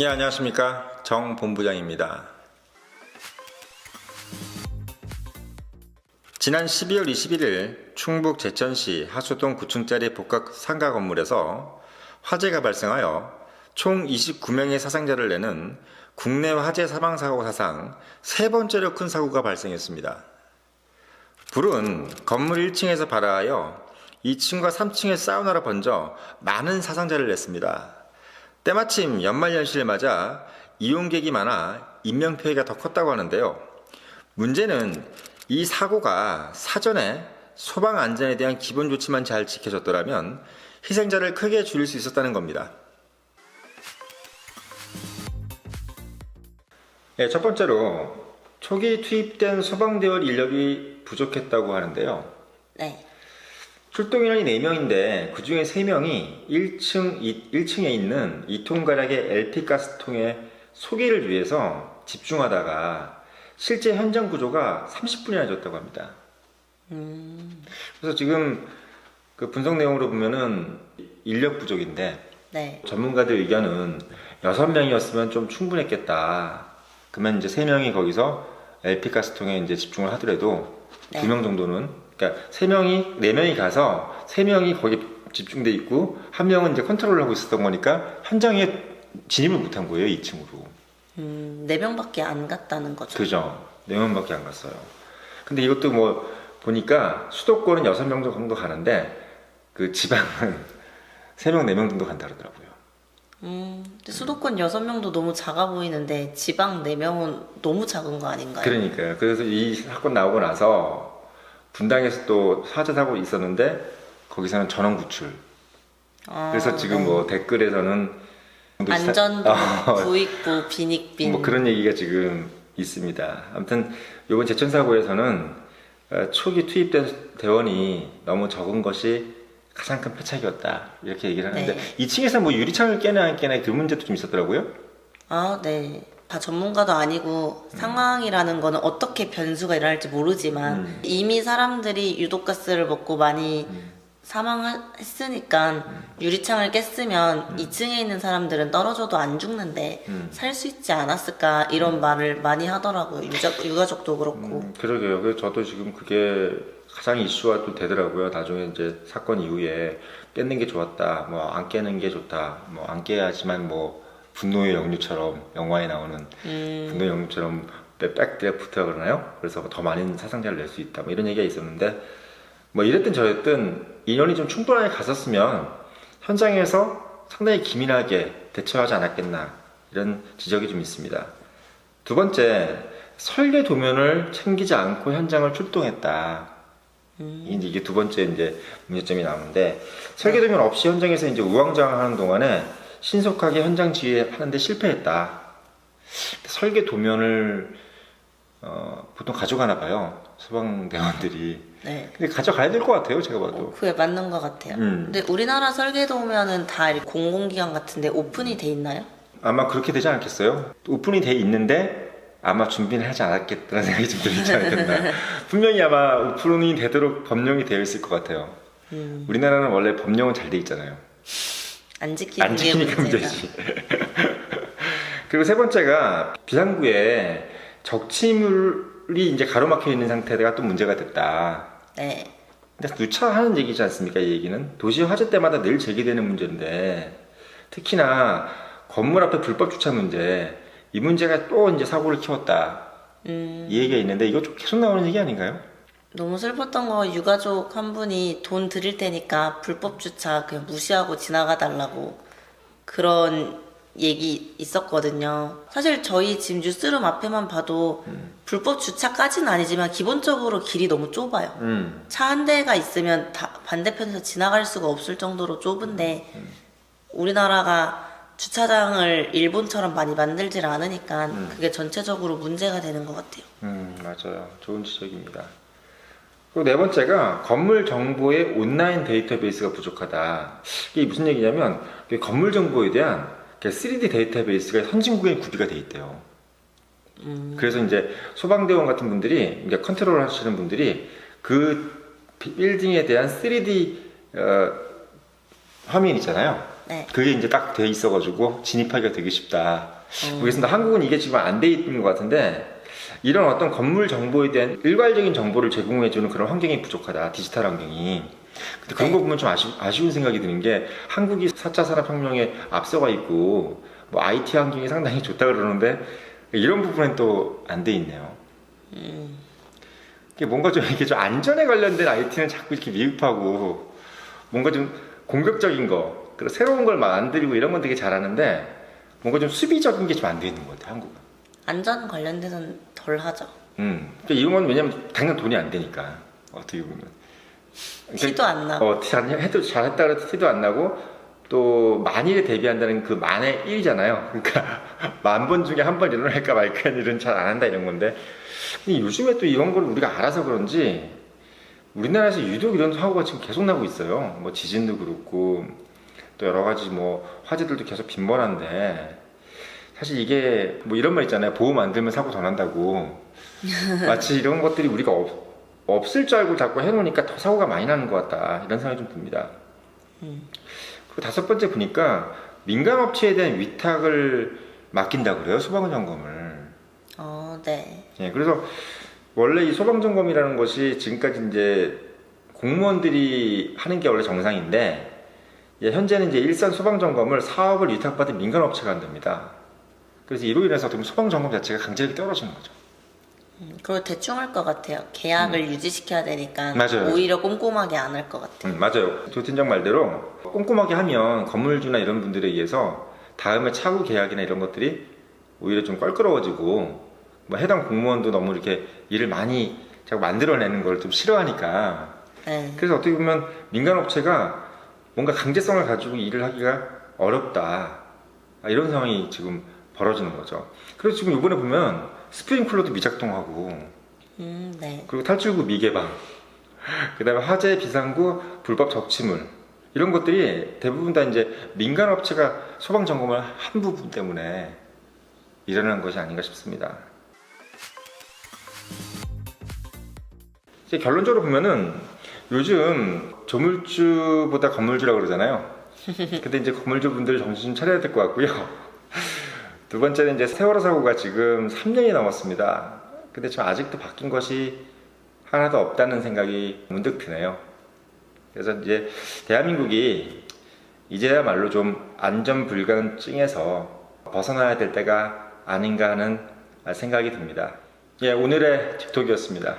예, 안녕하십니까. 정 본부장입니다. 지난 12월 21일 충북 제천시 하수동 9층짜리 복합 상가 건물에서 화재가 발생하여 총 29명의 사상자를 내는 국내 화재 사망 사고 사상 세 번째로 큰 사고가 발생했습니다. 불은 건물 1층에서 발화하여 2층과 3층의 사우나로 번져 많은 사상자를 냈습니다. 때마침 연말 연시를 맞아 이용객이 많아 인명 피해가 더 컸다고 하는데요. 문제는 이 사고가 사전에 소방 안전에 대한 기본 조치만 잘 지켜졌더라면 희생자를 크게 줄일 수 있었다는 겁니다. 네, 첫 번째로 초기 투입된 소방대원 인력이 부족했다고 하는데요. 네. 출동 인원이 4명인데 그 중에 3명이 1층, 1층에 있는 2톤 가량의 LP 가스통의 소개를 위해서 집중하다가 실제 현장 구조가 30분이나 졌다고 합니다. 그래서 지금 그 분석 내용으로 보면은 인력 부족인데 네. 전문가들 의견은 6명이었으면 좀 충분했겠다. 그러면 이제 3명이 거기서 LP 가스통에 이제 집중을 하더라도 네. 2명 정도는 그러니까 3명이 4명이 가서 3명이 거기 집중돼 있고 한 명은 이제 컨트롤을 하고 있었던 거니까 현장에 진입을 못한 거예요, 2층으로. 음, 네 명밖에 안 갔다는 거죠. 그죠. 4명밖에 안 갔어요. 근데 이것도 뭐 보니까 수도권은 6명 정도 가는데 그 지방은 3명, 4명 정도 간다 그러더라고요. 음, 근데 수도권 여섯 명도 너무 작아 보이는데 지방 네 명은 너무 작은 거 아닌가요? 그러니까요. 그래서 이 사건 나오고 나서 분당에서 또 사자 사고 있었는데 거기서는 전원 구출. 아, 그래서 지금 네. 뭐 댓글에서는 안전도 어, 부익부 빈익빈 뭐 그런 얘기가 지금 있습니다. 아무튼 이번 제천 사고에서는 어, 초기 투입된 대원이 너무 적은 것이 가장 큰 패착이었다 이렇게 얘기를 하는데 네. 2층에서 뭐 유리창을 깨나 안 깨나 그 문제도 좀 있었더라고요. 아, 네. 다 전문가도 아니고 상황이라는 거는 어떻게 변수가 일어날지 모르지만 음. 이미 사람들이 유독가스를 먹고 많이 사망했으니까 유리창을 깼으면 2층에 있는 사람들은 떨어져도 안 죽는데 음. 살 수 있지 않았을까 이런 말을 많이 하더라고요. 유자, 유가족도 그렇고. 음, 그러게요. 그래서 저도 지금 그게 가장 이슈가 또 되더라고요. 나중에 이제 사건 이후에 깼는 게 좋았다, 뭐 안 깨는 게 좋다, 뭐 안 깨야지만 뭐 분노의 영유처럼 영화에 나오는 음, 분노의 영유처럼 백드래프트라 그러나요? 그래서 더 많은 사상자를 낼 수 있다, 뭐 이런 얘기가 있었는데 뭐 이랬든 저랬든 인원이 좀 충분하게 갔었으면 현장에서 상당히 기민하게 대처하지 않았겠나 이런 지적이 좀 있습니다. 두 번째, 설계 도면을 챙기지 않고 현장을 출동했다. 이제 이게 두 번째 이제 문제점이 나오는데 설계 도면 없이 현장에서 이제 우왕좌왕하는 동안에 신속하게 현장 지휘하는데 실패했다. 설계 도면을 어, 보통 가져가나 봐요 소방대원들이. 네. 근데 가져가야 될 것 같아요 제가 봐도. 그게 맞는 것 같아요. 음. 근데 우리나라 설계도 오면은 다 이렇게 공공기관 같은데 오픈이 돼 있나요? 아마 그렇게 되지 않겠어요? 오픈이 돼 있는데 아마 준비를 하지 않았겠다는 생각이 좀 들지 않겠나. 분명히 아마 오픈이 되도록 법령이 되어 있을 것 같아요. 음, 우리나라는 원래 법령은 잘 돼 있잖아요. 안 지키는 안게 지키니까. 문제지. 그리고 세 번째가 비상구에 적치물이 이제 가로막혀 있는 상태가 또 문제가 됐다. 네. 근데 누차 하는 얘기지 않습니까? 이 얘기는 도시 화재 때마다 늘 제기되는 문제인데 특히나 건물 앞에 불법 주차 문제 이 문제가 또 이제 사고를 키웠다 음, 이 얘기가 있는데 이거 좀 계속 나오는 얘기 아닌가요? 너무 슬펐던 거 유가족 한 분이 돈 드릴 테니까 불법 주차 그냥 무시하고 지나가 달라고 그런 얘기 있었거든요. 사실 저희 지금 뉴스룸 앞에만 봐도 불법 주차까지는 아니지만 기본적으로 길이 너무 좁아요. 음, 차 한 대가 있으면 다 반대편에서 지나갈 수가 없을 정도로 좁은데 우리나라가 주차장을 일본처럼 많이 만들질 않으니까 그게 전체적으로 문제가 되는 것 같아요. 음 맞아요. 좋은 지적입니다. 그리고 네 번째가 건물 정보의 온라인 데이터베이스가 부족하다. 이게 무슨 얘기냐면 그 건물 정보에 대한 3D 데이터베이스가 선진국에 구비가 돼 있대요. 그래서 이제 소방대원 같은 분들이 이제 컨트롤 하시는 분들이 그 빌딩에 대한 3D 어, 화면 있잖아요. 네. 그게 이제 딱 돼 있어가지고 진입하기가 되게 쉽다. 모르겠습니다. 한국은 이게 지금 안 돼 있는 것 같은데 이런 어떤 건물 정보에 대한 일괄적인 정보를 제공해주는 그런 환경이 부족하다. 디지털 환경이. 근데 그런 네. 거 보면 좀 아쉬, 아쉬운 생각이 드는 게 한국이 4차 산업혁명에 앞서가 있고 뭐 IT 환경이 상당히 좋다 그러는데 이런 부분은 또 안 돼 있네요. 이게 뭔가 좀 이게 좀 안전에 관련된 IT는 자꾸 이렇게 미흡하고 뭔가 좀 공격적인 거, 그리고 새로운 걸 만들고 이런 건 되게 잘하는데 뭔가 좀 수비적인 게 좀 안 돼 있는 것 같아요, 한국은. 안전 관련돼서는 덜 하죠. 음. 그러니까 이런 건 왜냐면 당연 돈이 안 되니까 어떻게 보면. 그러니까 티도 안 나고. 어, 티 안, 해도 잘했다 그래도 티도 안 나고 또 만일에 대비한다는 그 만의 1이잖아요. 그러니까 만 번 중에 한 번 일어날까 말까 하는 일은 잘 안 한다 이런 건데 근데 요즘에 또 이런 걸 우리가 알아서 그런지 우리나라에서 유독 이런 사고가 지금 계속 나고 있어요. 뭐 지진도 그렇고 또 여러 가지 뭐 화재들도 계속 빈번한데 사실 이게 뭐 이런 말 있잖아요. 보험 안 들면 사고 더 난다고. 마치 이런 것들이 우리가 없, 없을 줄 알고 자꾸 해놓으니까 더 사고가 많이 나는 것 같다. 이런 생각이 좀 듭니다. 그리고 다섯 번째 보니까 민간 업체에 대한 위탁을 맡긴다 그래요. 소방 점검을. 어, 네. 예, 그래서 원래 이 소방 점검이라는 것이 지금까지 이제 공무원들이 하는 게 원래 정상인데 예, 현재는 이제 일선 소방 점검을 사업을 위탁받은 민간 업체가 한답니다. 그래서 이로 인해서 어떻게 보면 소방 점검 자체가 강제력이 떨어지는 거죠. 음, 그리고 대충 할 것 같아요. 계약을 유지시켜야 되니까 음. 맞아요. 오히려 꼼꼼하게 안 할 것 같아요. 음, 맞아요. 조 팀장 말대로 꼼꼼하게 하면 건물주나 이런 분들에 의해서 다음에 차후 계약이나 이런 것들이 오히려 좀 껄끄러워지고 뭐 해당 공무원도 너무 이렇게 일을 많이 자꾸 만들어내는 걸 좀 싫어하니까 네. 그래서 어떻게 보면 민간 업체가 뭔가 강제성을 가지고 일을 하기가 어렵다 아, 이런 상황이 지금 벌어지는 거죠. 그래서 지금 이번에 보면 스프링클러도 미작동하고 음, 네. 그리고 탈출구 미개방, 그다음에 화재 비상구 불법 적치물 이런 것들이 대부분 다 이제 민간 업체가 소방 점검을 한 부분 때문에 일어난 것이 아닌가 싶습니다. 이제 결론적으로 보면은 요즘 조물주보다 건물주라고 그러잖아요. 근데 이제 건물주 분들 정신 좀 차려야 될 것 같고요. 두 번째는 이제 세월호 사고가 지금 3년이 넘었습니다. 근데 지금 아직도 바뀐 것이 하나도 없다는 생각이 문득 드네요. 그래서 이제 대한민국이 이제야말로 좀 안전 불감증에서 벗어나야 될 때가 아닌가 하는 생각이 듭니다. 예, 오늘의 틱톡이었습니다.